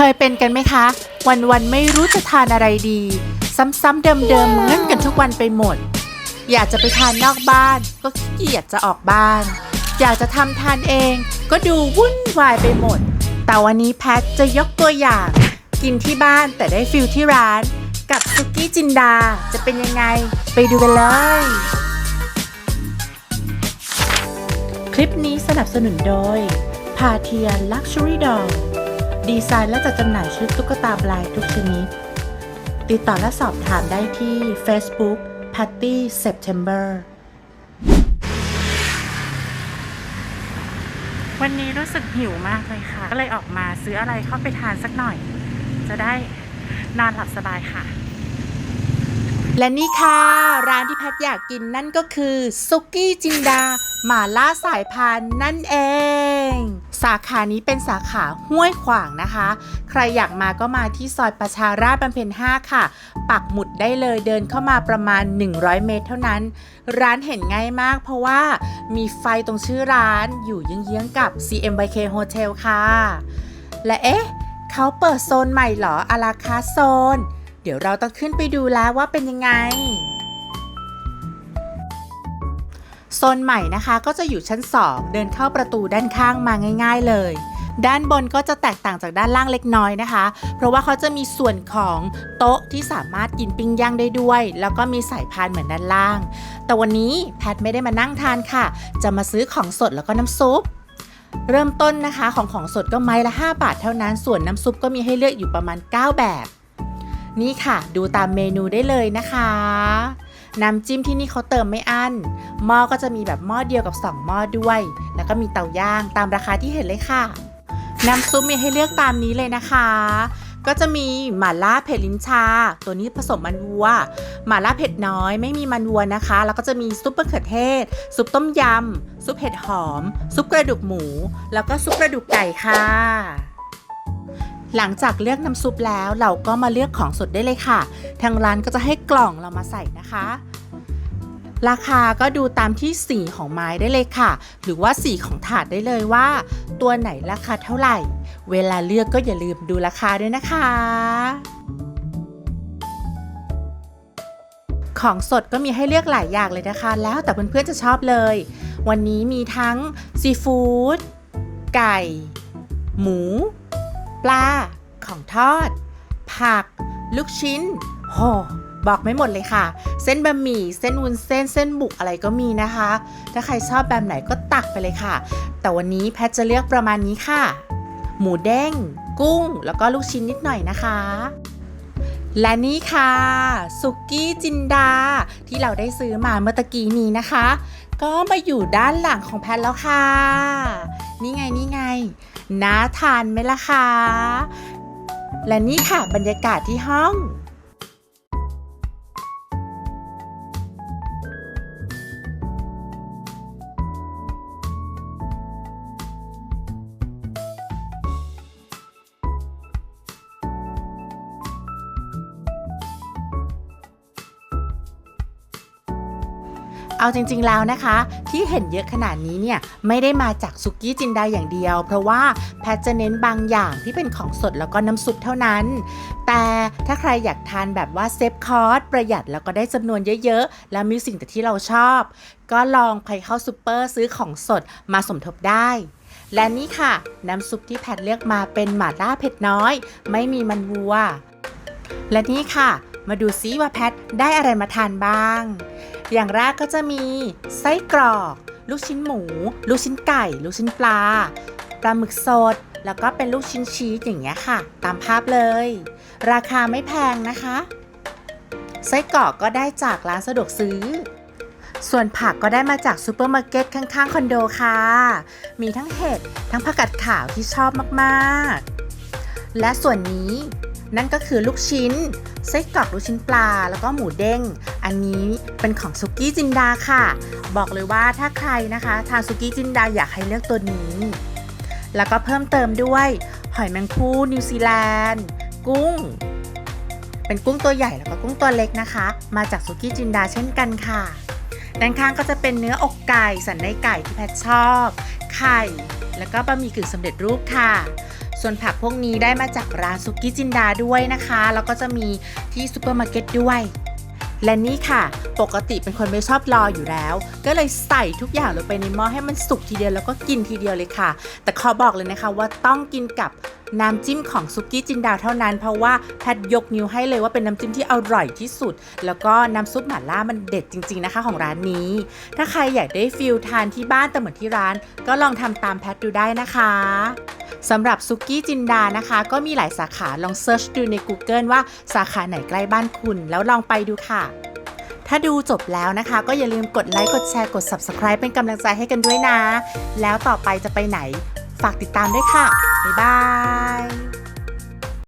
เคยเป็นกันไหมคะวันวันๆไม่รู้จะทานอะไรดี ซ้ำๆเดิมๆเหมือนกันทุกวันไปหมด อยากจะไปทานนอกบ้าน ก็ขี้เกียจจะออกบ้าน อยากจะทำทานเองก็ดูวุ่นวายไปหมด แต่วันนี้แพทจะยกตัวอย่าง กินที่บ้านแต่ได้ฟิลที่ร้าน กับซุกี้จินดาจะเป็นยังไง ไปดูกันเลย คลิปนี้สนับสนุนโดยพาเทียลักชัวรี่ดอล ดีไซน์และจัดจำหน่ายชุดตุ๊กตาบลายทุกชนิด ติดต่อและสอบถามได้ที่ Facebook Patty September วันนี้รู้สึกหิวมากเลยค่ะ ก็เลยออกมาซื้ออะไรเข้าไปทานสักหน่อย จะได้นอนหลับสบายค่ะ และนี่ค่ะ ร้านที่แพทย์อยากกินนั่นก็คือ ซุกี้จินดาหม่าล่าสายพานนั่นเอง สาขานี้เป็นสาขาห้วยขวางนะคะ ใครอยากมาก็มาที่ซอยประชาราษฎร์บำเพ็ญ5ค่ะ ปักหมุดได้เลยเดินเข้ามาประมาณ 100 เมตรเท่านั้น ร้านเห็นง่ายมากเพราะว่ามีไฟตรงชื่อร้านอยู่เยื้องๆกับ CMYK Hotel ค่ะ และเอ๊ะเขาเปิดโซนใหม่เหรออาราคาโซน เดี๋ยวเราต้องขึ้นไปดูแล้วว่าเป็นยังไง โซนใหม่นะคะก็จะอยู่ชั้น 2 เดินเข้าประตูด้านข้างมาง่าย ๆ เลย ด้านบนก็จะแตกต่างจากด้านล่างเล็กน้อยนะคะ เพราะว่าเขาจะมีส่วนของโต๊ะที่สามารถกินปิ้งย่างได้ด้วย แล้วก็มีสายพานเหมือนด้านล่าง แต่วันนี้แพทไม่ได้มานั่งทานค่ะ จะมาซื้อของสดแล้วก็น้ำซุปเริ่มต้นนะคะของของสดก็ไม้ละ 5 บาทเท่านั้น ส่วนน้ำซุปก็มีให้เลือกอยู่ประมาณ 9 แบบ นี่ค่ะ ดูตามเมนูได้เลยนะคะ น้ำจิ้มที่นี่เขาเติมไม่อั้น หม้อก็จะมีแบบหม้อเดียวกับ 2 หม้อด้วย แล้วก็มีเตาย่างตามราคาที่เห็นเลยค่ะ น้ำซุปมีให้เลือกตามนี้เลยนะคะ ก็จะมีหม่าล่าเผ็ดลิ้นชา ตัวนี้ผสมมันวัว หม่าล่าเผ็ดน้อยไม่มีมันวัวนะคะ แล้วก็จะมีซุปมะเขือเทศ ซุปต้มยำ ซุปเห็ดหอม ซุปกระดูกหมู แล้วก็ซุปกระดูกไก่ค่ะ หลังจากเลือกน้ำซุปแล้วเราก็มาเลือกของสดได้เลยค่ะ ทางร้านก็จะให้กล่องเรามาใส่นะคะ ราคาก็ดูตามที่สีของไม้ได้เลยค่ะ หรือว่าสีของถาดได้เลยว่า ตัวไหนราคาเท่าไหร่ เวลาเลือกก็อย่าลืมดูราคาด้วยนะคะ ของสดก็มีให้เลือกหลายอย่างเลยนะคะ แล้วแต่เพื่อนๆจะชอบเลย วันนี้มีทั้งซีฟู้ดไก่ หมู ปลา ของทอด ผัก ลูกชิ้น โห บอกไม่หมดเลยค่ะ เส้นบะหมี่ เส้นวุ้นเส้น เส้นบุกอะไรก็มีนะคะ ถ้าใครชอบแบบไหนก็ตักไปเลยค่ะ แต่วันนี้แพทจะเลือกประมาณนี้ค่ะ หมูเด้ง กุ้ง แล้วก็ลูกชิ้นนิดหน่อยนะคะและนี่ค่ะสุกี้จินดา ที่เราได้ซื้อมาเมื่อตะกี้นี้นะคะ ก็มาอยู่ด้านหลังของแพทแล้วค่ะ นี่ไงนี่ไง น่าทานไหมล่ะคะ และนี่ค่ะบรรยากาศที่ห้อง เอาจริงๆแล้วนะคะ ที่เห็นเยอะขนาดนี้เนี่ยไม่ได้มาจากซุกี้จินดาอย่างเดียว เพราะว่าแพทจะเน้นบางอย่างที่เป็นของสดแล้วก็น้ำซุปเท่านั้น แต่ถ้าใครอยากทานแบบว่าเซฟคอร์สประหยัดแล้วก็ได้จำนวนเยอะๆ แล้วมีสิ่งแต่ที่เราชอบ ก็ลองไปเข้าซูเปอร์ซื้อของสดมาสมทบได้และนี่ค่ะ น้ำซุปที่แพทเลือกมาเป็นหม่าล่าเผ็ดน้อย ไม่มีมันวัว และนี่ค่ะ มาดูซิว่าแพทได้อะไรมาทานบ้าง อย่างแรกก็จะมีไส้กรอก ลูกชิ้นหมู ลูกชิ้นไก่ ลูกชิ้นปลา ปลาหมึกสด แล้วก็เป็นลูกชิ้นชีสอย่างเงี้ยค่ะ ตามภาพเลย ราคาไม่แพงนะคะ ไส้กรอกก็ได้จากร้านสะดวกซื้อ ส่วนผักก็ได้มาจากซูเปอร์มาร์เก็ตข้างๆคอนโดค่ะ มีทั้งเห็ด ทั้งผักกาดขาวที่ชอบมากๆ และส่วนนี้นั่นก็คือลูกชิ้นไส้กรอกลูกชิ้นปลา แล้วก็หมูเด้ง อันนี้เป็นของซุกี้จินดาค่ะ บอกเลยว่าถ้าใครนะคะทานซุกี้จินดาอยากให้เลือกตัวนี้ แล้วก็เพิ่มเติมด้วยหอยแมงภู่นิวซีแลนด์ กุ้ง เป็นกุ้งตัวใหญ่แล้วก็กุ้งตัวเล็กนะคะ มาจากซุกี้จินดาเช่นกันค่ะ ด้านข้างก็จะเป็นเนื้ออกไก่สันในไก่ที่แพทชอบ ไข่ แล้วก็บะหมี่กึ่งสำเร็จรูปค่ะส่วนผักพวกนี้ได้มาจากร้านซุกี้จินดาด้วยนะคะ แล้วก็จะมีที่ซูเปอร์มาร์เก็ตด้วย และนี่ค่ะ ปกติเป็นคนไม่ชอบรออยู่แล้ว ก็เลยใส่ทุกอย่างลงไปในหม้อให้มันสุกทีเดียวแล้วก็กินทีเดียวเลยค่ะ แต่ขอบอกเลยนะคะว่าต้องกินกับน้ำจิ้มของซุกี้จินดาเท่านั้น เพราะว่าแพทยกนิ้วให้เลยว่าเป็นน้ำจิ้มที่อร่อยที่สุด แล้วก็น้ำซุปหม่าล่ามันเด็ดจริง ๆนะคะของร้านนี้ ถ้าใครอยากได้ฟิลทานที่บ้านแต่เหมือนที่ร้าน ก็ลองทำตามแพทดูได้นะคะ สำหรับซุกี้จินดานะคะ ก็มีหลายสาขาลองเซิร์ชดูใน Google ว่าสาขาไหนใกล้บ้านคุณ แล้วลองไปดูค่ะ ถ้าดูจบแล้วนะคะ ก็อย่าลืมกดไลค์กดแชร์กด Subscribe เป็นกำลังใจให้กันด้วยนะ แล้วต่อไปจะไปไหน ฝากติดตามด้วยค่ะ บ๊ายบาย